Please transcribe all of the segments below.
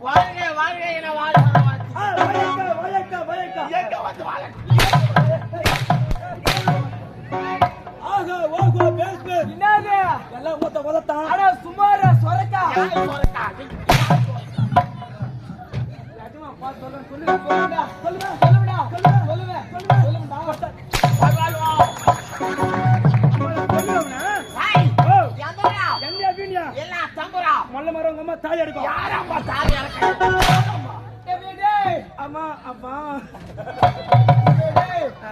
வாழ்க வாழ்க என சுமாரா சொரக்கா. சொல்லுங்க சொல்லுங்க சொல்லுங்க. மல்ல மரம் உங்க அம்மா தாய் அடிக்கும் யாரம்மா தாலி அறுக்க? அம்மா அம்மா.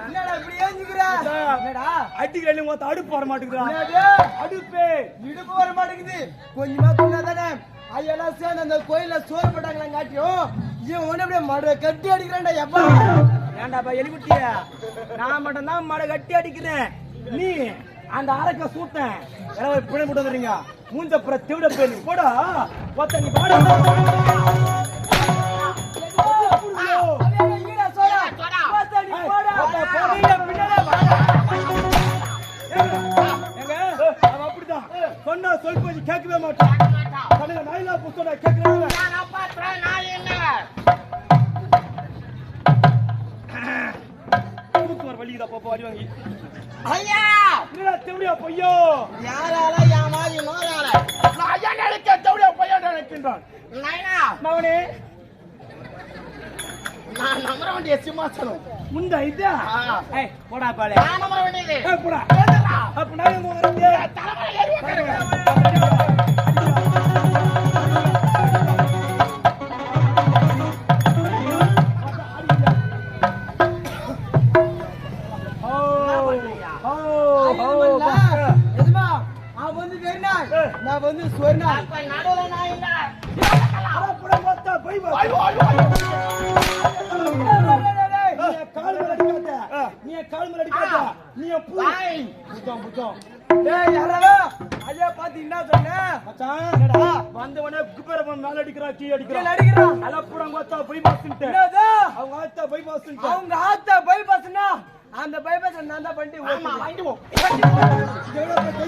என்னடா இப்படி ஏஞ்சிக்கிற? என்னடா? அடிக்கிறேன் உங்க அடுப்பு வர மாட்டேங்குதா? அடுப்பு. இடுப்பு வர மாட்டேங்குது. கொஞ்சமா துண்ணா தானே ஐயெல்லாம் சேர்ந்து அந்த கோயில்ல சோறு போட்டாங்களா காட்டியும். இவன் ஒண்ணு அப்படியே மட கட்டி அடிக்கிறான்டா எப்பா? ஏண்டாப்பா எலிகுட்டிய நான் மட்டும் தான் மடை கட்டி அடிக்கிறேன். நீ? அந்த அரக்க சூட்டேன் எல்லாம் பிணை போட்டு வந்துறீங்க மூஞ்ச புற திவிட போய் போடா ஒத்த நீ பாடு அப்படிதான் சொன்னா சொல் போய் கேட்கவே மாட்டான் நாயிலா புத்தோட கேட்கிறேன் நான் அப்பாத்துறேன், நான் என்ன? வலிக்குதா பாப்பா வரி வாங்கி ஐயா! என்னடா தெவடியா பொய்யோ யாரால என் மாதிரி நோயால? நான் ஏன் நினைக்க தெவடியா பொய்யா நினைக்கின்றான் நாயனா, மவனே நான் நம்பர வேண்டிய சிம்மாசனம். முந்த இதா. ஏய் போடா பாலே நான் நம்பர வேண்டியது. ஏய் போடா? அப்ப நான் எங்க வரது தலைமையில ஏறி உட்காருங்க. வந்து வெறினாய் நான் வந்து அப்ப நடுவுல நான் இல்ல. கால் மேல அடிக்காத. நீ கால் மேல அடிக்காத. நீ பூ. டேய் ஐயா பாத்து என்ன சொன்ன மச்சான், வந்தவனே குபேரப்பன் மேல அடிக்கிறா, கீழ அடிக்கிறா. அடிக்கிறான் அலப்புறம் பார்த்தா bypass-ன்ட்டு. என்னது அவங்க ஆத்தா. அவங்க ஆத்தா பைபாஸ்னா அந்த பைபாஸ் நான் தான் பண்ணி ஆமா, வாங்கிட்டு போ. எவ்வளவு. கை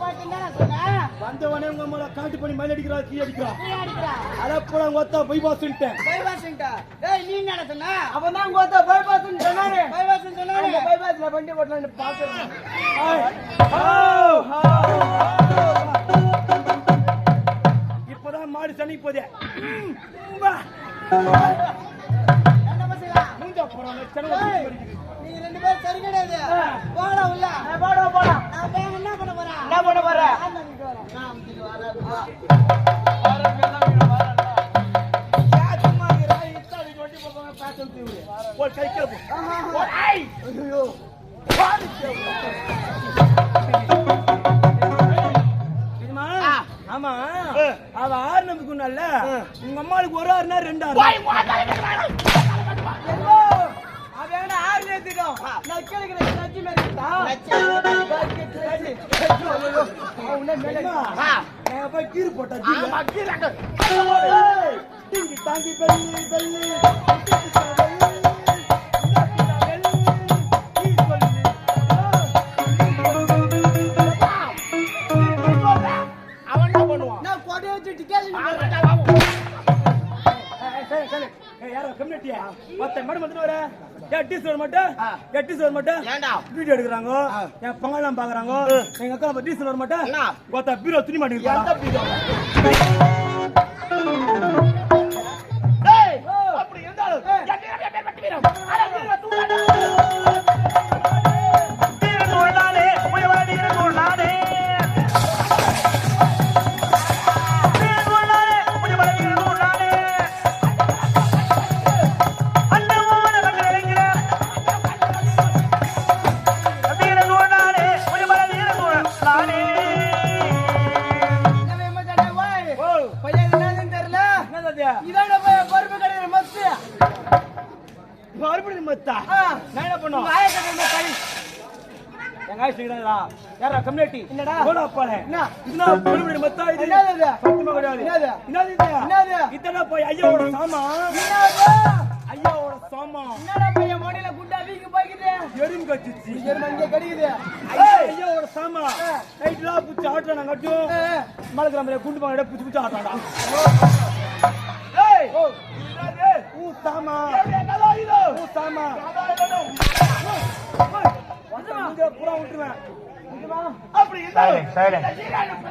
கை சொன்ன? வந்தவனே உங்க மேல காட்டு பண்ணி மேல அடிக்கிறா, கீழே அடிக்கிறா. அலப்புறம் பார்த்தா bypass-ன்ட்டு. பைபாஸ்ங்கா ஏய், நீ என்ன சொன்ன? அவன் தான் கோத்தா பைபாஸ்னு சொன்னானே பைபாஸ்னு சொன்னானே. பைபாஸ்ல வண்டி ஓட்டலாம்னு பாக்குறேன் மாடு சனிக்கு போதே ம், வா. என்ன பசங்களா? மூஞ்சா போறாங்க, நீங்க ரெண்டு பேரும் சரி கிடையாது போடா உள்ள போடா, போடா. நான் போய் என்ன பண்ண போறேன் என்ன பண்ண நான் வரேன். ஆமா. அவ ஆறு நம்பிக்கை உள்ள உங்க அம்மாளுக்கு ஒரு ஆறுனா ரெண்டு ஆறு. அவன் ஆறு மேல? ஆ. நான் போய் கீறு போட்டா டாங்கி பெல்லி பெல்லி வச்சு டிக்கெட் யாரோ கம்யூனிட்டியா? மொத்த மேடம் வந்துட்டு வர. ஏன் டீ சோறு மட்டும்? ஆ. ஏன் மட்டும்? வீடியோ எடுக்கறாங்க என் பங்கெல்லாம் பாக்குறாங்க எங்க அக்கா டீசல் வர மாட்டேன்? கொத்தா பீரோ துணி மாட்டேங்குது வச்சுக்கிறாங்களா யாரா கம்யூனிட்டி? என்னடா? போடா போல என்ன? மறுபடியும் மத்தா இது? சத்தியமா கிடையாது. என்னது? இது? என்னது? இத்தனை போய் ஐயாவோட சாமா ஐயாவோட சாமா என்னடா பையன் மோடியில குண்டா வீங்க போய்க்குது குண்டு பாங்க புச்சு புச்சு ஆட்டுறான்டா. Sale.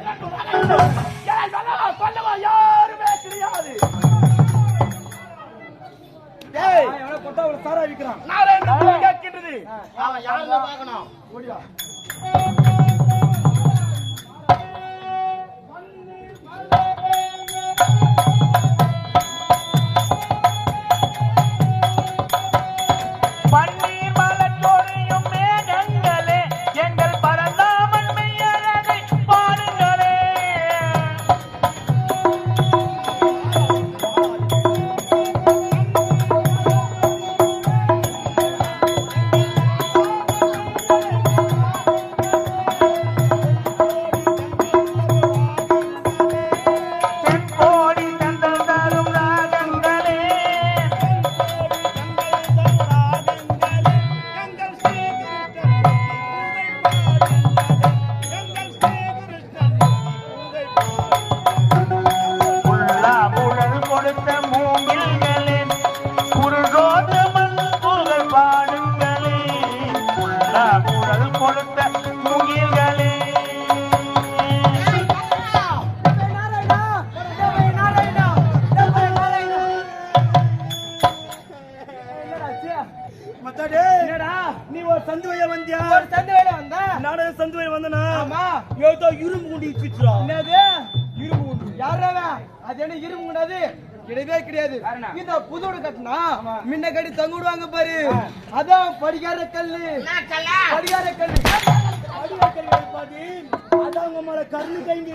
கல்லு. படியார கல்லு படியார கல்லு பாதி அதான் உங்க கைங்க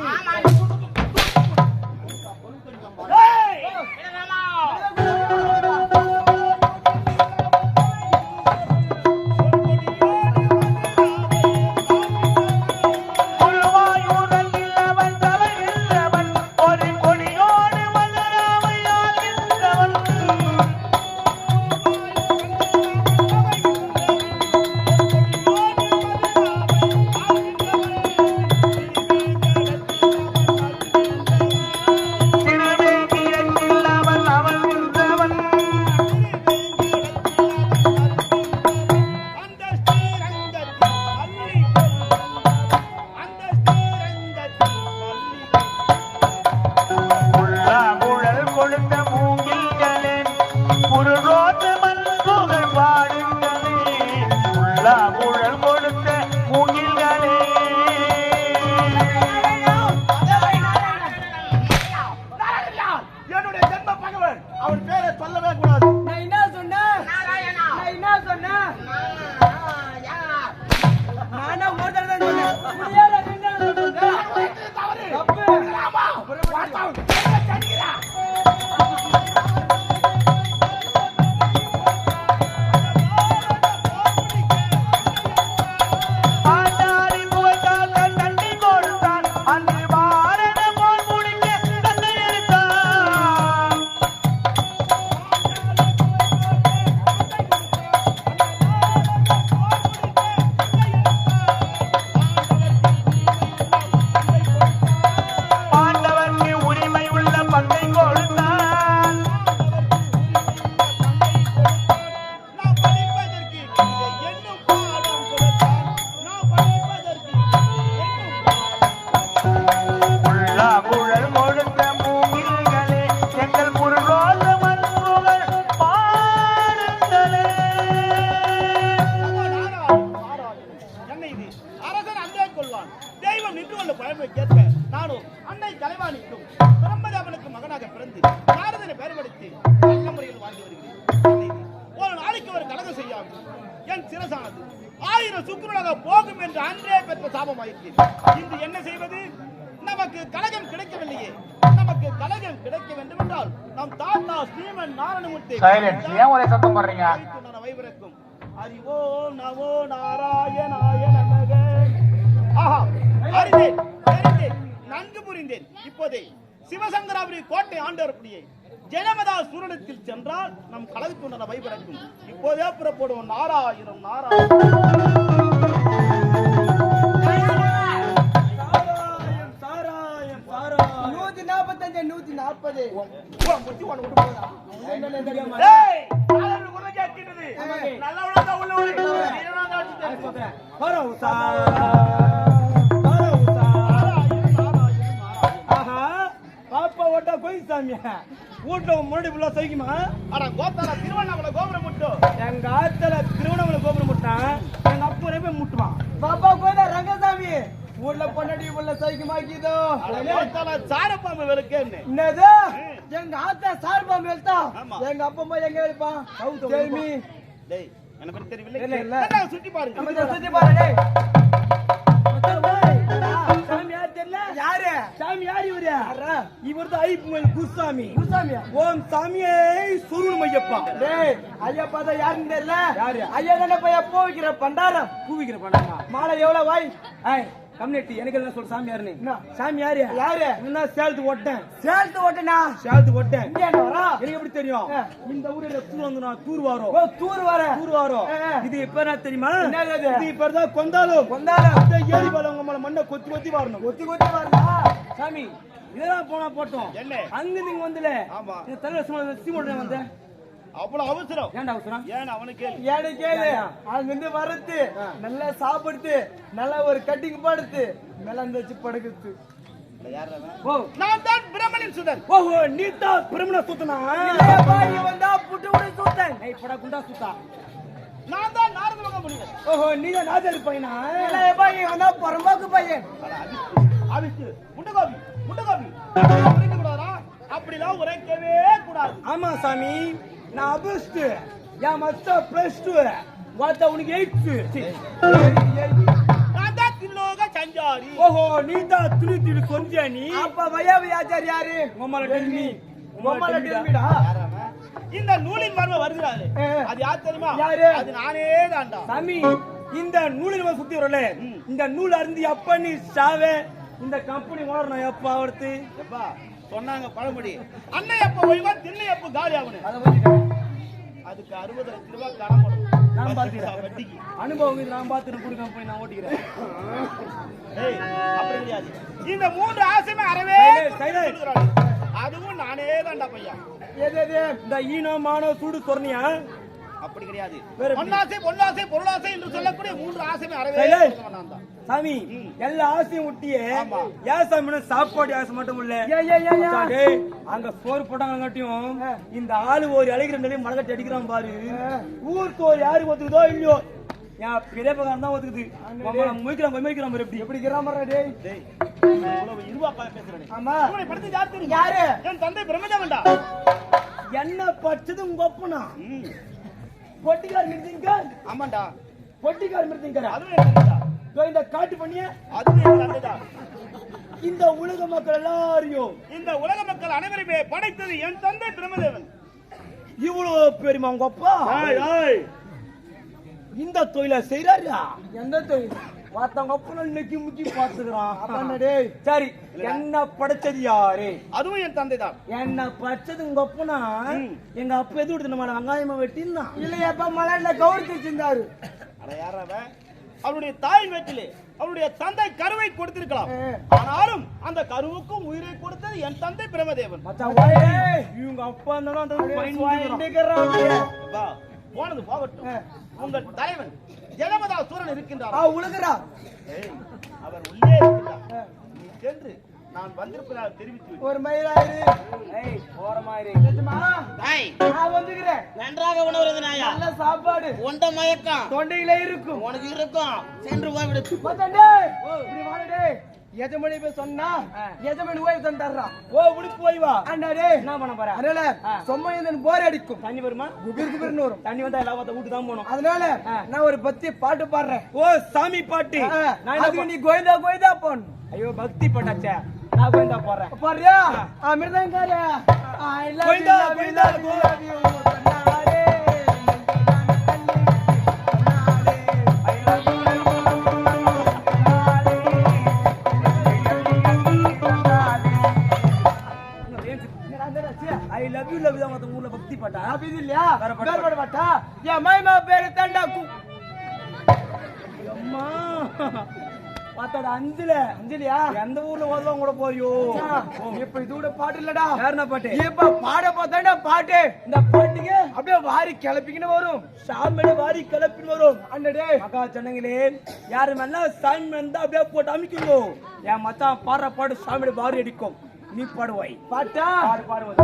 என்றால் நம் தாத்தா ஸ்ரீமன் நாராயணமூர்த்தி சைலன்ஸ் ஏன் ஒரே சத்தம் போடுறீங்க? வைபிறக்கும் அறிவோ நமோ நாராயணாய நமக. ஆஹா அறிந்தேன் தெரிந்தேன் நன்கு புரிந்தேன். இப்போதே சிவசங்கராபுரி கோட்டை ஆண்டவர்படியை ஜெயமதா சூரணத்தில் சென்றால் நம் கலவிக்குண்டான வைபிறக்கும் இப்போதே புறப்படுவோம். நாராயணம் நாராயணம். நாராயிரம், நாராயிரம், நாராயிரம். ஆஹா. பாப்பா ஓட்டா கோயில் சாமியா. வீட்டுல முன்னாடி ஃபுல்லா சகிக்குமா கோத்தாரா திருவண்ணாமலை கோபுரம் மட்டும் எங்க ஆத்துல திருவண்ணாமலை கோபுரம் முட்டான் எங்க அப்பா போய் முட்டுவான். பாப்பா கோயில ரங்கசாமி. ஊர்ல பொன்னாடி உள்ள கோத்தாரா சாரப்பாம்பு வெளுக்கேன்னு. என்னது? எங்க ஆத்தா சார்பா மேல்தா ஆமா. எங்க அப்பா அம்மா எங்க இருப்பான் ஜெய்மி. டேய், என்னை பத்தி தெரியவில்லை? இல்ல, சுத்தி பாருங்க. நம்ம சுத்தி பாரு டேய். சாமி யார் தெரியல? யாரு? சாமி யார் இவரு? யாரா? இவர் தான் ஐப்புமல் குருசாமி. குருசாமியா? ஓம் சாமியே சுருள் மையப்பா. டேய் ஐயா பார்த்தா யாருன்னு தெரியல? யாரு? ஐயா தானே பையன் பூ வைக்கிற பண்டாரம்? கூவிக்கிற பண்ணாமா மாலை எவ்வளவு வாய்? ஏய் கம்யூனிட்டி எனக்கு என்ன சொல்ற சாமி யாருன்னு? சாமி யாரு? யாரு? என்ன சேலத்து ஓட்டேன். சேர்த்து ஓட்டுனா? சேலத்து ஓட்டேன். இங்க என்ன வரா? எனக்கு எப்படி தெரியும். இந்த ஊர்ல தூர் வந்து நான் தூர் வாரோம். ஓ தூர் வர. தூர் வாரோம். இது இப்ப என்ன தெரியுமா? இது இப்ப தான் கொந்தாலும். கொண்டாடம் இந்த ஏரி பாலம் உங்க மேல மண்ணை கொத்தி கொத்தி வரணும். கொத்தி கொத்தி வரா சாமி இதெல்லாம் போனா போட்டோம். என்ன? அங்க நீங்க வந்துல. ஆமா. இந்த தலைவர் சீமோட வந்த அவ்வளவு அவசரம். ஏன்டா அவசரம்? ஏன் அவனுக்கு கேளு. ஏன்னு கேளு. அங்கிருந்து வரது நல்லா சாப்பிடுத்து நல்லா ஒரு கட்டிங் படுத்து மேல வச்சு? ஓ. நான் தான் பிரம்மனின் சுதன் ஓஹோ நீதா பிரமண சுத்தனா நீ வந்தா புட்டு புட்டு சூத்தன் ஏய் படா குண்டா சுத்தா. நான் தான் நாரத மகா முனிவர் ஓஹோ நீதான் நாஜர் பையனா? இல்லையப்பா, நீ வந்தா புறம்போக்கு பையன். அவித்து, முண்டகோபி முண்டகோபி. அப்படிலாம் உரைக்கவே கூடாது. ஆமா சாமி. நான் அபஸ்ட் என் மச்சா பிளஸ் டூ வாத்தா உனக்கு எயிட் தான் சஞ்சாரி ஓஹோ நீதான் துளி துளி கொஞ்ச நீ. அப்ப வையாவி ஆச்சார் யாரு? உம்மல டெல்மி உம்மல டெல்மிடா? இந்த நூலின் மர்ம வருகிறாரு. அது யார் தெரியுமா? யாரு? அது நானே தான்டா. சாமி இந்த நூலில் நம்ம சுத்தி வரல இந்த நூல் அருந்து எப்ப நீ சாவே? இந்த கம்பெனி ஓடணும் எப்ப அவர்த்து எப்பா? சொன்னாங்க பழமொழி. அன்னை எப்ப ஓய்வா திண்ணை எப்ப காலி ஆகணும் அதுக்கு அறுபது லட்ச ரூபாய் கடன் போடணும் நான் பத்து பாத்துக்கிறேன். வட்டிக்கு. அனுபவம் இது நான் ஓட்டிக்கிறேன். ஏய், அப்படி கிடையாது. இந்த மூன்று ஆசையுமே அறவே. அதுவும் நானே தான்டா பையன். எது எது? இந்த ஈனோ மானோ சூடு சொன்னியா அப்படி கிடையாது? பொன்னாசை பொன்னாசை பொருளாசை என்று சொல்லக்கூடிய மூன்று ஆசையுமே அறவே. சாமி. எல்லா ஆசையும் விட்டியே ஆமா. ஏன் சாமி சாப்பாடு ஆசை மட்டும் இல்ல. அங்க சோறு போட்டாங்கட்டியும் இந்த ஆளு ஒரு அழைக்கிற மழை அடிக்கிறான் பாரு. ஊருக்கு ஒரு யாருக்கு ஒத்துக்குதோ இல்லையோ? என் பெரிய பக்கம் தான் ஒத்துக்குது. முயக்கிறான் முயக்கிறான் பாரு எப்படி. எப்படி கிராமரா டேய்? ஆமா. யார் யாரு? என் தந்தை பிரம்மதேவன்டா என்ன பச்சது உங்க அப்பனா? பொட்டிக்கார் மிருதிங்க ஆமாண்டா. பொட்டிக்கார் மிருதிங்க அதுவும் இந்த காட்டு பண்ணிய. அதுவும் இந்த உலக மக்கள் எல்லாரையும். இந்த உலக மக்கள் அனைவருமே படைத்தது என் தந்தை பிரம்மதேவன். இவ்வளவு பெருமா உங்க அப்பா. இந்த தொழில செய்யறாரா எந்த தொழில்? மத்தவங்க அப்பனும் நெக்கி முக்கி பாத்துக்கிறான் சரி என்ன படைச்சது யாரு? அதுவும் என் தந்தை தான் என்ன படைச்சது உங்க அப்பனா? எங்க அப்பா எது கொடுத்து நம்ம வெங்காயமா வெட்டினா? இல்லையப்பா மலையில கவுரி அவன்? அவருடைய தாய் வீட்டிலே அவருடைய தந்தை கருவை கொடுத்திருக்கலாம். ஆனாலும் அந்த கருவுக்கும் உயிரை கொடுத்தது என் தந்தை வாயே. இவங்க அப்பா இருந்தாலும் அப்பா, போனது போகட்டும். உங்கள் தலைவன் ஜெகமதா சூரன் இருக்கின்றார். ஏய், அவர் உள்ளே இருக்கின்றார். நீ சென்று நான் வந்திருப்பதாக தெரிவித்து. ஒரு மயிலாயிரு ஏய், ஓரமா இரு. நிஜமா? நான் வந்துக்கிறேன். நன்றாக உணவுறது நாயா? நல்ல சாப்பாடு. உண்ட மயக்கம். தொண்டையில இருக்கும். உனக்கு இருக்கும். சென்று இப்படி வாடா. டேய். எஜமானி போய் சொன்னா எஜமானி ஓய்வு தந்துடுறான் ஓ உடுப்பு போய் வா ஆண்டா டேய் என்ன பண்ண போற? அதனால சும்மா இந்த போர் அடிக்கும். தண்ணி வருமா? குபிர் குபிர்னு வரும். தண்ணி வந்தா எல்லா வீட்டு தான் போகணும். அதனால நான் ஒரு பத்தி பாட்டு பாடுறேன். ஓ சாமி பாட்டு. நான் நீ கோவிந்தா கோவிந்தா போன் ஐயோ பக்தி பண்ணாச்சே நான் கோவிந்தா போறேன் பாடுறியா? அமிர்தங்கார. I love you, என் மைமா பேரு தண்டா அம்மா. பார்த்தோட அஞ்சுல. அஞ்சலியா? எந்த ஊர்ல ஓதுவாங்க கூட போறியோ? இப்ப இது கூட பாட்டு இல்லடா. யாருன்னா பாட்டு? இப்ப பாட பார்த்தாடா பாட்டு. இந்த பாட்டுக்கு அப்படியே வாரி கிளப்பிக்கின்னு வரும். சாமியோட வாரி கிளப்பின்னு வரும். அண்டடே மகா சொன்னங்களே. யாரு மேல சாமி வந்தா அப்படியே போட்டு அமைக்குங்க என் மச்சான் பாடுற பாடு சாமியோட வாரி அடிக்கும். நீ பாடுவாய். பாட்டா? பாடு பாடுவது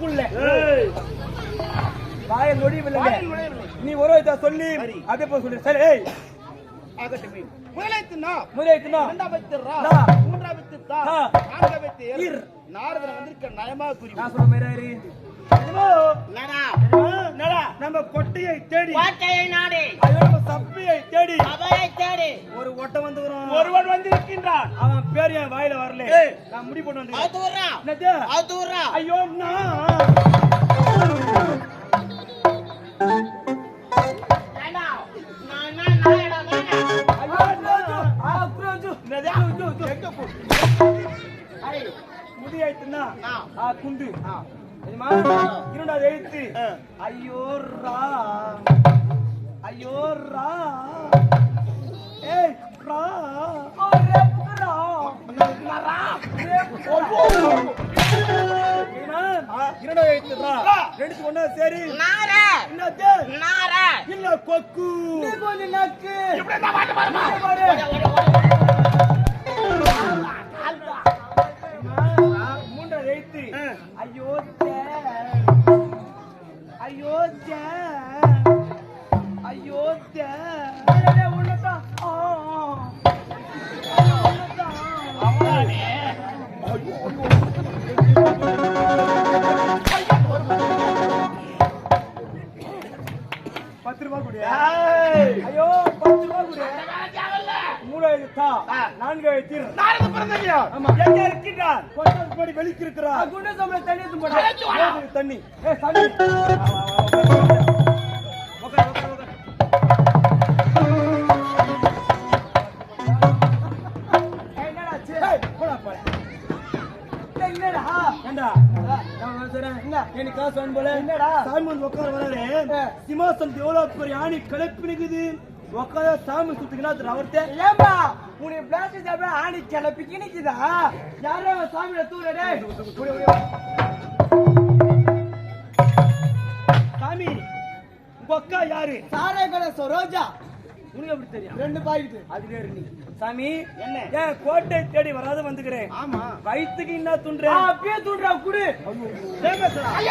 புள்ள. வாயில் நுழையவில்லை. நீ ஒரு விதத்தை சொல்லி. அப்படியே போய் சொல்லு. சரி ஏய். ஆகட்டுமே. முதலைத்து நா. முதலாயிட்டுனா இரண்டாவது ரா. மூன்றாவது தா. நான்காவது இர். நாரதன் வந்திருக்க நயமா குறி நான் சொல்ற மாதிரி. என்னமோ, என்னடா, நம்ம கொட்டையை தேடி கோட்டையை நாடி. ஐயோ, நம்ம சப்பையை தேடி சபையை தேடி. ஒரு ஒட்டை வந்து வரும் ஒருவன் வந்திருக்கின்றான். அவன் பேர் என் வாயில வரல. நான் முடி போட்டு வந்து அவுத்து விட்றா. என்னது? அவுத்து விட்றா. ஐயோ நான் ஏண்டா? நான் என்ன நாயடா நாயா ஐயோ, நான். ஆ, அப்புறம் வந்து. என்னது? ஐயோ, ஐயோ, எங்க போ? ஐய், முடி ஆயிட்டுன்னா ஆ. ஆ குண்டு. இரண்டாவது எழுத்து. ஐயோ ரா. ஐயோ ரா. ஏய் ரா. ஓ ரேப் ரா. தெரியுமா? இரண்டாவது எழுத்து ரா. ரெண்டு ஒண்ணா சரி. நார. என்னது நார. இல்ல கொக்கு. நக்கு. ஐயோ தே. ஐயோ ஏண்டா? நான் சொல்றேன், என்ன? எனக்கு காசு வேணும் போல. என்னடா? சாமி வந்து உட்கார வராரு சிம்மாசனத்து எவ்வளவு பெரிய ஆணி கிளப்பி நிக்குது. உட்கார சாமி சுத்துக்கினா அவர்த்தே ஏம்பா உனக்கு பிளாஸ்டிக் சாப்பிட ஆணி கிளப்பி நிக்குதா யாரோ சாமியோட தூர டேய்? சாமி உங்க அக்கா யாரு? சாராய கடை சரோஜா. உனக்கு எப்படி தெரியும்? ரெண்டு பாக்கெட்டு. அதுவே இரு நீ. சாமி என்ன? ஏன் கோட்டை தேடி வராத வந்துக்கிறேன். ஆமா. வயிற்றுக்கு என்ன துன்றேன் அப்படியே தூண்டுறா குடு. கம்யூனிட்டி